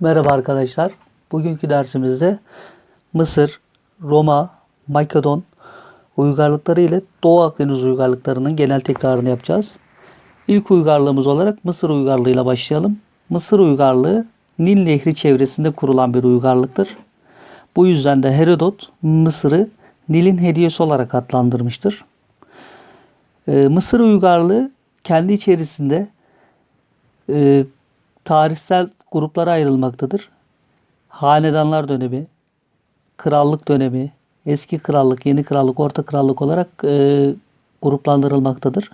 Merhaba arkadaşlar. Bugünkü dersimizde Mısır, Roma, Makedon uygarlıkları ile Doğu Akdeniz uygarlıklarının genel tekrarını yapacağız. İlk uygarlığımız olarak Mısır uygarlığıyla başlayalım. Mısır uygarlığı Nil Nehri çevresinde kurulan bir uygarlıktır. Bu yüzden de Herodot Mısır'ı Nil'in hediyesi olarak adlandırmıştır. Ee, Mısır uygarlığı kendi içerisinde e, tarihsel gruplara ayrılmaktadır. Hanedanlar dönemi, krallık dönemi, eski krallık, yeni krallık, orta krallık olarak e, gruplandırılmaktadır.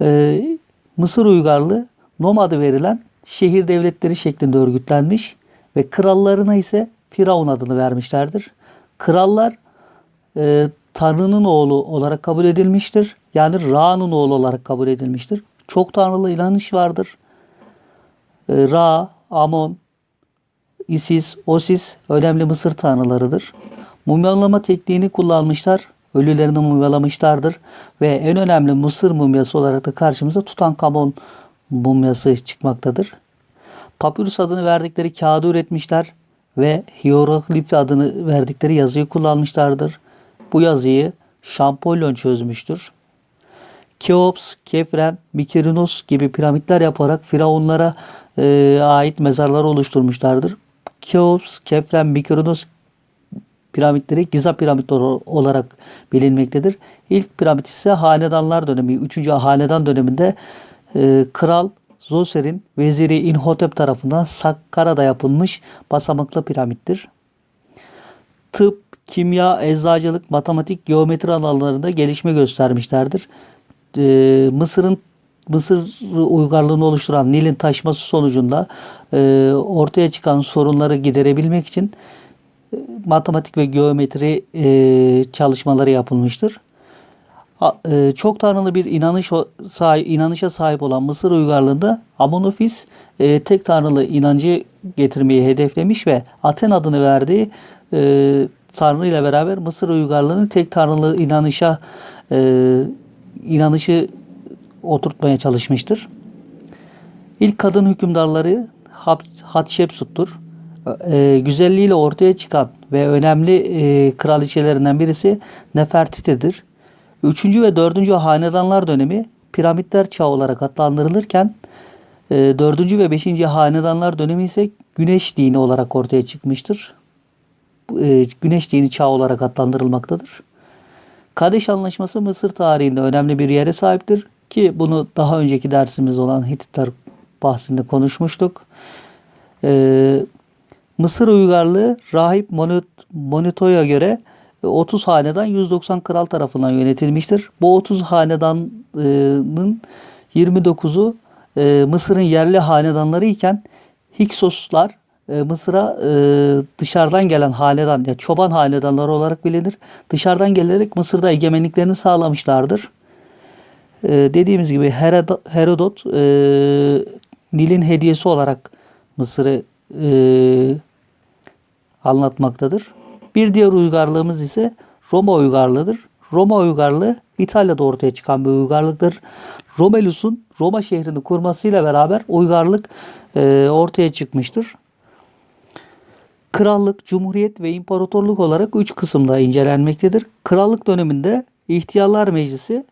E, Mısır uygarlığı Nom adı verilen şehir devletleri şeklinde örgütlenmiş ve krallarına ise Firavun adını vermişlerdir. Krallar e, Tanrı'nın oğlu olarak kabul edilmiştir. Yani Ra'nın oğlu olarak kabul edilmiştir. Çok tanrılı inanış vardır. E, Ra, Amon, Isis, Osis önemli Mısır tanrılarıdır. Mumyalama tekniğini kullanmışlar. Ölülerini mumyalamışlardır. Ve en önemli Mısır mumyası olarak da karşımıza Tutankamon mumyası çıkmaktadır. Papyrus adını verdikleri kağıdı üretmişler ve hieroglif adını verdikleri yazıyı kullanmışlardır. Bu yazıyı Şampolyon çözmüştür. Keops, Kefren, Mikerinos gibi piramitler yaparak firavunlara e, ait mezarlar oluşturmuşlardır. Keops, Kefren, Mikerinos piramitleri Giza piramitleri olarak bilinmektedir. İlk piramit ise hanedanlar dönemi, 3. hanedan döneminde e, Kral Zoser'in veziri İnhotep tarafından Sakkara'da yapılmış basamaklı piramittir. Tıp, kimya, eczacılık, matematik, geometri alanlarında gelişme göstermişlerdir. Ee, Mısır'ın Mısır uygarlığını oluşturan Nil'in taşması sonucunda e, ortaya çıkan sorunları giderebilmek için e, matematik ve geometri e, çalışmaları yapılmıştır. A- e, çok tanrılı bir inanış sahip, inanışa sahip olan Mısır uygarlığında Amonofis e, tek tanrılı inancı getirmeyi hedeflemiş ve Aten adını verdiği e, tanrı ile beraber Mısır uygarlığını tek tanrılı inanışa e, inanışı oturtmaya çalışmıştır. İlk kadın hükümdarları Hatshepsut'tur. E, güzelliğiyle ortaya çıkan ve önemli e, kraliçelerinden birisi Nefertiti'dir. Üçüncü ve dördüncü hanedanlar dönemi piramitler çağı olarak adlandırılırken e, dördüncü ve beşinci hanedanlar dönemi ise güneş dini olarak ortaya çıkmıştır. E, güneş dini çağı olarak adlandırılmaktadır. Kadeş Anlaşması Mısır tarihinde önemli bir yere sahiptir ki bunu daha önceki dersimiz olan Hititler bahsinde konuşmuştuk. Ee, Mısır uygarlığı rahip Moneto'ya göre 30 hanedan 190 kral tarafından yönetilmiştir. Bu 30 hanedanın 29'u e, Mısır'ın yerli hanedanları iken Hiksoslar e, Mısır'a e, dışarıdan gelen hanedan, ya çoban hanedanları olarak bilinir. Dışarıdan gelerek Mısır'da egemenliklerini sağlamışlardır. E, dediğimiz gibi Herodo- Herodot e, Nil'in hediyesi olarak Mısır'ı e, anlatmaktadır. Bir diğer uygarlığımız ise Roma uygarlığıdır. Roma uygarlığı İtalya'da ortaya çıkan bir uygarlıktır. Romelus'un Roma şehrini kurmasıyla beraber uygarlık e, ortaya çıkmıştır. Krallık, cumhuriyet ve imparatorluk olarak üç kısımda incelenmektedir. Krallık döneminde ihtiyarlar meclisi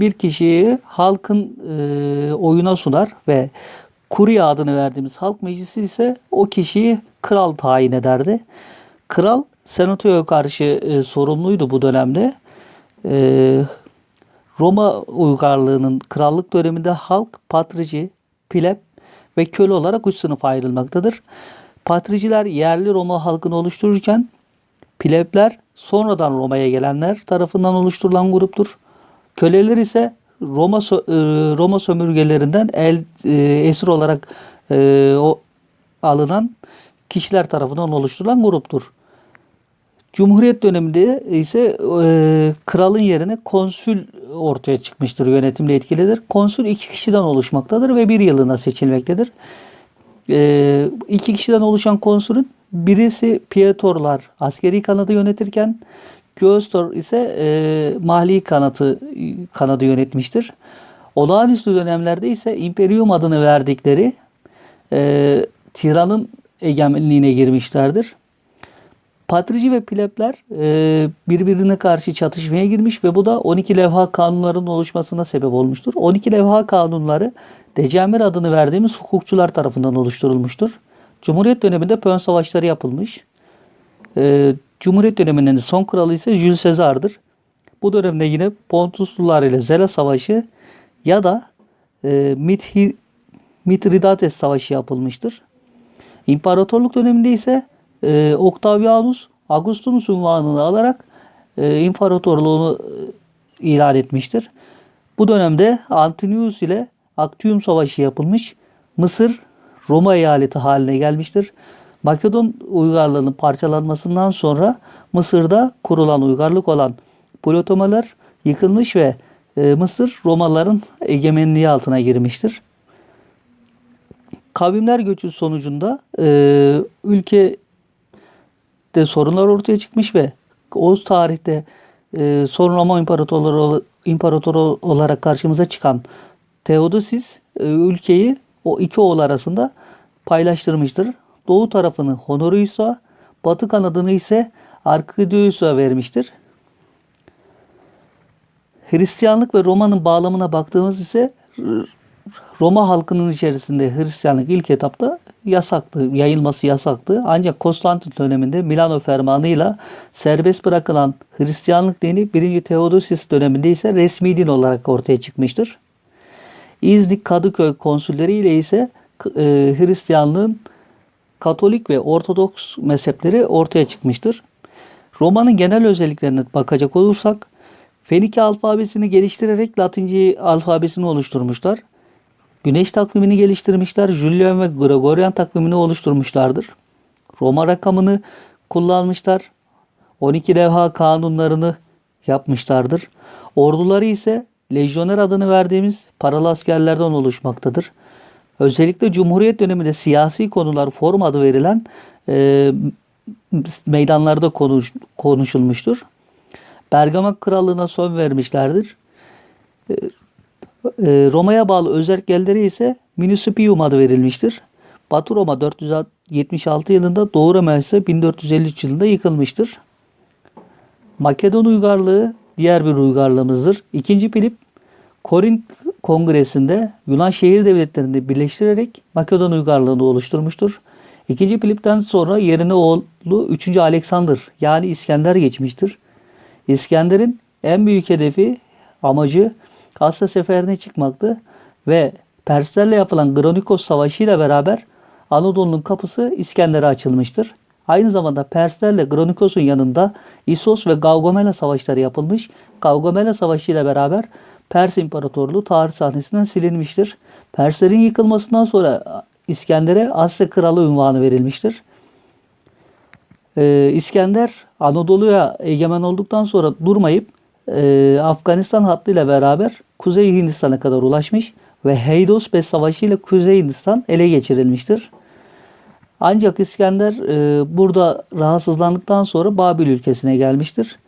bir kişiyi halkın e, oyuna sunar ve Kurya adını verdiğimiz halk meclisi ise o kişiyi kral tayin ederdi. Kral senatoya karşı e, sorumluydu bu dönemde. E, Roma uygarlığının krallık döneminde halk patrici, pleb ve köle olarak üç sınıfa ayrılmaktadır. Patriciler yerli Roma halkını oluştururken plebler sonradan Roma'ya gelenler tarafından oluşturulan gruptur. Köleler ise Roma e, Roma sömürgelerinden el e, esir olarak e, o alınan kişiler tarafından oluşturulan gruptur. Cumhuriyet döneminde ise kralın yerine konsül ortaya çıkmıştır, yönetimle etkilidir. Konsül iki kişiden oluşmaktadır ve bir yılına seçilmektedir. E, iki kişiden oluşan konsülün birisi Pietorlar askeri kanadı yönetirken Göstor ise e, mali kanatı kanadı yönetmiştir. Olağanüstü dönemlerde ise Imperium adını verdikleri e, Tiran'ın egemenliğine girmişlerdir. Patrici ve plebler e, birbirine karşı çatışmaya girmiş ve bu da 12 levha kanunlarının oluşmasına sebep olmuştur. 12 levha kanunları December adını verdiğimiz hukukçular tarafından oluşturulmuştur. Cumhuriyet döneminde Pön Savaşları yapılmış. E, Cumhuriyet döneminin son kralı ise Jules Caesar'dır. Bu dönemde yine Pontuslular ile Zela Savaşı ya da e, Mithi, Mithridates Savaşı yapılmıştır. İmparatorluk döneminde ise e, Octavianus Augustus unvanını alarak e, imparatorluğunu e, ilan etmiştir. Bu dönemde Antonius ile Actium Savaşı yapılmış. Mısır Roma eyaleti haline gelmiştir. Makedon uygarlığının parçalanmasından sonra Mısır'da kurulan uygarlık olan Ptolemeler yıkılmış ve e, Mısır Romalıların egemenliği altına girmiştir. Kavimler göçü sonucunda e, ülke de sorunlar ortaya çıkmış ve o tarihte e, son Roma İmparatorları imparatoru olarak karşımıza çıkan Theodosis e, ülkeyi o iki oğul arasında paylaştırmıştır. Doğu tarafını Honorius'a, batı kanadını ise Arkidius'a vermiştir. Hristiyanlık ve Roma'nın bağlamına baktığımız ise Roma halkının içerisinde Hristiyanlık ilk etapta yasaktı, yayılması yasaktı. Ancak Konstantin döneminde Milano fermanıyla serbest bırakılan Hristiyanlık dini 1. Theodosius döneminde ise resmi din olarak ortaya çıkmıştır. İznik Kadıköy konsülleri ile ise e, Hristiyanlığın Katolik ve Ortodoks mezhepleri ortaya çıkmıştır. Roma'nın genel özelliklerine bakacak olursak Fenike alfabesini geliştirerek Latince alfabesini oluşturmuşlar. Güneş takvimini geliştirmişler. Julian ve Gregorian takvimini oluşturmuşlardır. Roma rakamını kullanmışlar. 12 levha kanunlarını yapmışlardır. Orduları ise lejyoner adını verdiğimiz paralı askerlerden oluşmaktadır. Özellikle Cumhuriyet döneminde siyasi konular forum adı verilen e, meydanlarda konuş, konuşulmuştur. Bergama Krallığı'na son vermişlerdir. E, e, Roma'ya bağlı özerkleri ise Municipium adı verilmiştir. Batı Roma 476 yılında, Doğu Roma ise 1453 yılında yıkılmıştır. Makedon uygarlığı diğer bir uygarlığımızdır. İkinci Filip Korint Kongresi'nde Yunan şehir devletlerini birleştirerek Makedon uygarlığını oluşturmuştur. İkinci Filip'ten sonra yerine oğlu 3. Alexander yani İskender geçmiştir. İskender'in en büyük hedefi, amacı Asya seferine çıkmaktı ve Perslerle yapılan Granikos Savaşı ile beraber Anadolu'nun kapısı İskender'e açılmıştır. Aynı zamanda Perslerle Granikos'un yanında İsos ve Gaugamela savaşları yapılmış. Gaugamela Savaşı ile beraber Pers İmparatorluğu tarih sahnesinden silinmiştir. Perslerin yıkılmasından sonra İskender'e Asya Kralı unvanı verilmiştir. Ee, İskender Anadolu'ya egemen olduktan sonra durmayıp e, Afganistan hattıyla beraber Kuzey Hindistan'a kadar ulaşmış ve Heydosbes Savaşı ile Kuzey Hindistan ele geçirilmiştir. Ancak İskender e, burada rahatsızlandıktan sonra Babil ülkesine gelmiştir.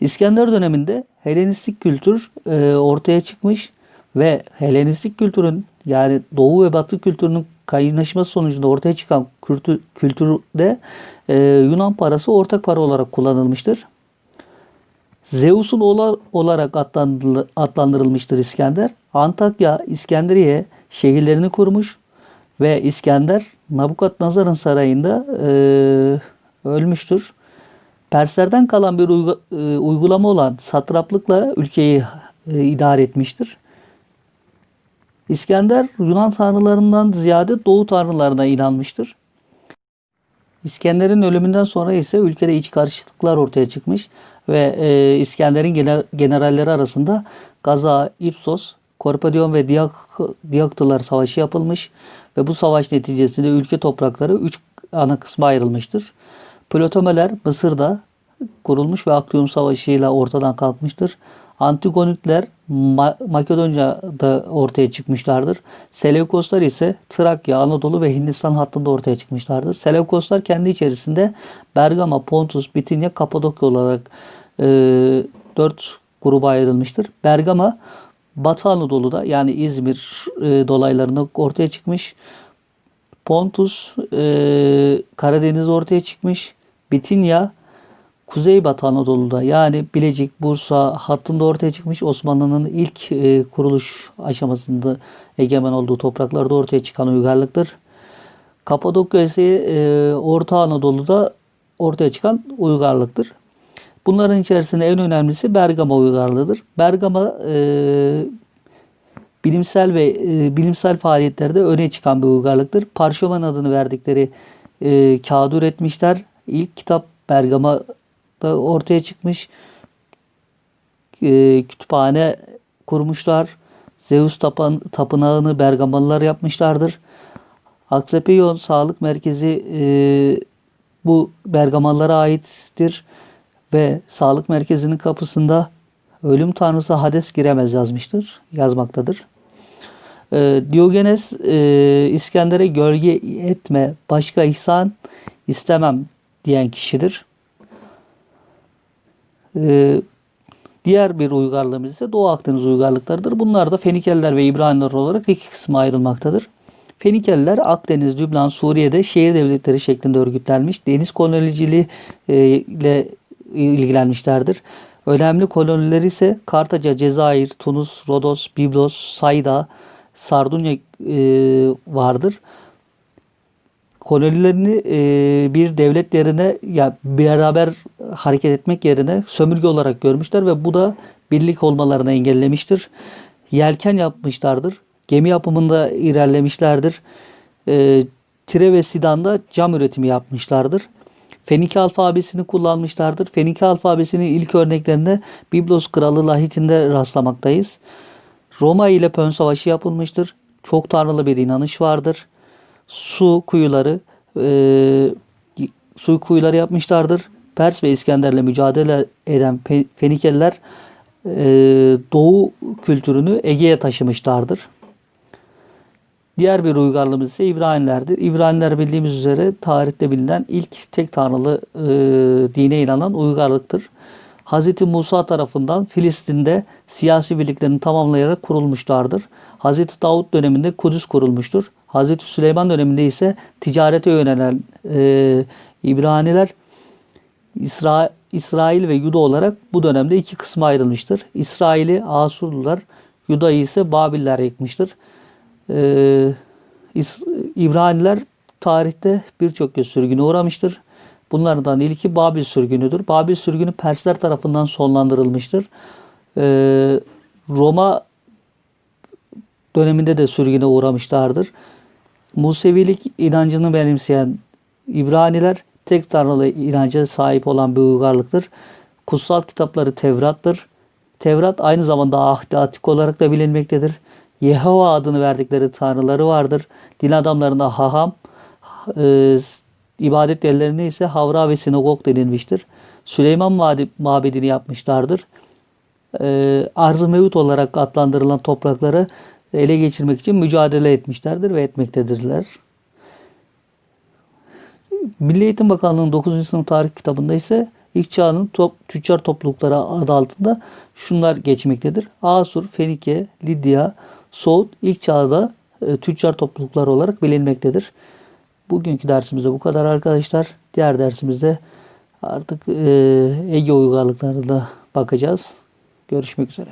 İskender döneminde Helenistik kültür e, ortaya çıkmış ve Helenistik kültürün yani Doğu ve Batı kültürünün kaynaşması sonucunda ortaya çıkan kültür, kültürde e, Yunan parası ortak para olarak kullanılmıştır. Zeus'un oğlu olarak adlandırılmıştır İskender. Antakya, İskenderiye şehirlerini kurmuş ve İskender Nabukadnezar'ın sarayında e, ölmüştür. Perslerden kalan bir e, uygulama olan satraplıkla ülkeyi e, idare etmiştir. İskender Yunan tanrılarından ziyade Doğu tanrılarına inanmıştır. İskender'in ölümünden sonra ise ülkede iç karışıklıklar ortaya çıkmış ve e, İskender'in genel, generalleri arasında Gaza, Ipsos, Korpedion ve Diak, Diaktılar savaşı yapılmış ve bu savaş neticesinde ülke toprakları üç ana kısma ayrılmıştır. Ptolemeler Mısır'da kurulmuş ve Aktium Savaşı ile ortadan kalkmıştır. Antigonitler Ma- Makedonya'da ortaya çıkmışlardır. Seleukoslar ise Trakya, Anadolu ve Hindistan hattında ortaya çıkmışlardır. Seleukoslar kendi içerisinde Bergama, Pontus, Bitinya, Kapadokya olarak e, dört gruba ayrılmıştır. Bergama Batı Anadolu'da yani İzmir e, dolaylarında ortaya çıkmış. Pontus, e, Karadeniz ortaya çıkmış. Bitinya, Kuzeybatı Anadolu'da yani Bilecik, Bursa hattında ortaya çıkmış. Osmanlı'nın ilk e, kuruluş aşamasında egemen olduğu topraklarda ortaya çıkan uygarlıktır. Kapadokya ise e, Orta Anadolu'da ortaya çıkan uygarlıktır. Bunların içerisinde en önemlisi Bergama uygarlığıdır. Bergama e, bilimsel ve e, bilimsel faaliyetlerde öne çıkan bir uygarlıktır. Parşömen adını verdikleri e, kağıdı üretmişler. İlk kitap Bergama'da ortaya çıkmış. E, kütüphane kurmuşlar. Zeus tapan, tapınağını Bergamalılar yapmışlardır. Aksepeion Sağlık Merkezi e, bu Bergamalılara aittir ve sağlık merkezinin kapısında ölüm tanrısı Hades giremez yazmıştır, yazmaktadır. E, Diogenes e, İskender'e gölge etme, başka ihsan istemem diyen kişidir. E, diğer bir uygarlığımız ise Doğu Akdeniz uygarlıklarıdır. Bunlar da Fenikeliler ve İbraniler olarak iki kısma ayrılmaktadır. Fenikeliler Akdeniz, Lübnan, Suriye'de şehir devletleri şeklinde örgütlenmiş. Deniz koloniciliği e, ile ilgilenmişlerdir. Önemli kolonileri ise Kartaca, Cezayir, Tunus, Rodos, Biblos, Sayda, Sardunya e, vardır. Kolonilerini e, bir devlet yerine ya beraber hareket etmek yerine sömürge olarak görmüşler ve bu da birlik olmalarını engellemiştir. Yelken yapmışlardır. Gemi yapımında ilerlemişlerdir. E, Tire ve Sidan'da cam üretimi yapmışlardır. Fenike alfabesini kullanmışlardır. Fenike alfabesinin ilk örneklerinde Biblos Kralı Lahit'inde rastlamaktayız. Roma ile Pön Savaşı yapılmıştır. Çok tanrılı bir inanış vardır. Su kuyuları, e, su kuyuları yapmışlardır. Pers ve İskender'le mücadele eden Fe- Fenikeliler e, Doğu kültürünü Ege'ye taşımışlardır. Diğer bir uygarlığımız ise İbranilerdir. İbraniler bildiğimiz üzere tarihte bilinen ilk tek tanrılı e, dine inanan uygarlıktır. Hz. Musa tarafından Filistin'de siyasi birliklerini tamamlayarak kurulmuşlardır. Hz. Davut döneminde Kudüs kurulmuştur. Hz. Süleyman döneminde ise ticarete yönelen e, İbraniler İsra İsrail ve Yuda olarak bu dönemde iki kısma ayrılmıştır. İsrail'i Asurlular, Yuda'yı ise Babiller yıkmıştır. Ee, İs- İbraniler tarihte birçok kez sürgüne uğramıştır. Bunlardan ilki Babil sürgünüdür. Babil sürgünü Persler tarafından sonlandırılmıştır. Ee, Roma döneminde de sürgüne uğramışlardır. Musevilik inancını benimseyen İbraniler tek tanrılı inanca sahip olan bir uygarlıktır. Kutsal kitapları Tevrat'tır. Tevrat aynı zamanda Ahdi Atik olarak da bilinmektedir. Yehova adını verdikleri tanrıları vardır. Din adamlarına haham, e, ibadet yerlerine ise havra ve sinagog denilmiştir. Süleyman mabedini yapmışlardır. E, arz-ı mevut olarak adlandırılan toprakları ele geçirmek için mücadele etmişlerdir ve etmektedirler. Milli Eğitim Bakanlığı'nın 9. sınıf tarih kitabında ise ilk çağının top, tüccar toplulukları adı altında şunlar geçmektedir. Asur, Fenike, Lidya, Soğut ilk çağda e, tüccar toplulukları olarak bilinmektedir. Bugünkü dersimizde bu kadar arkadaşlar. Diğer dersimizde artık e, Ege uygarlıklarına bakacağız. Görüşmek üzere.